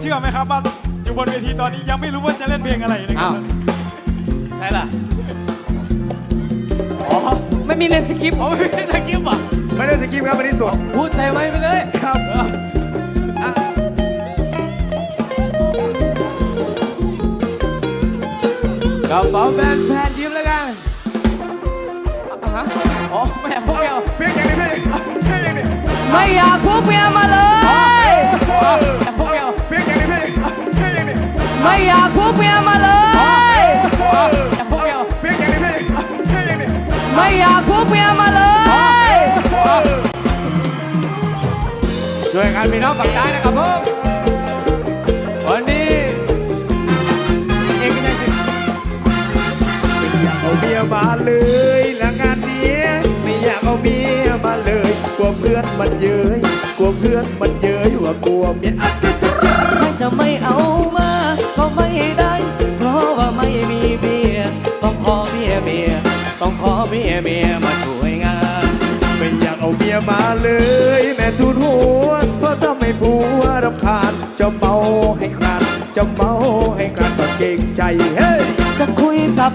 เชื่อไหมครับว่าอยู่บนเวทีตอนนี้ยังไม่รู้ว่าจะเล่นเพลงอะไรเลยครัอ้าบว ใช่ล่ะอ๋อไม่มีในสคริปต์ผมไม่ได้ตะกี้ป่ะไม่ได้สกิปครับวันนี้สดพูดใส่ไว้ไปเลยครับกระเป๋าแบนแผนยิ้มแล้วกันอะฮะอ๋อไม่เอาไม่เอา เพลงอย่างนี้เพลงเพลงอย่างนี้ไม่อยากพวกเมียมาเลย กเมียมาเลยไม่เอาเพลงอย่างนี้พลงเพลงอย่างนี้ไม่อยากพวกเมียมาเลย ช่วยกันพี่น้องฝั่งใต้นะครับผมวันนี้เอกชัยสิทธิ์อยากเอาเมียมาเลยและงานนี้ไม่อยากเอาเมียมาเลยกลัวเพื่อนมันเย้ยกลัวเพื่อนมันเย้ยว่ากลัวเมียอะจะจะจะ ถ้าจะไม่เอา เมีย ต้องขอเมียเมียมาช่วยงาน เป็นอยากเอาเมียมาเลย แม่ทูนหัวเพราะถ้าไม่ผัวรำคาญจะเมาให้คลานจะเมาให้คลานก็เก่งใจเฮ้ยจะคุยกับ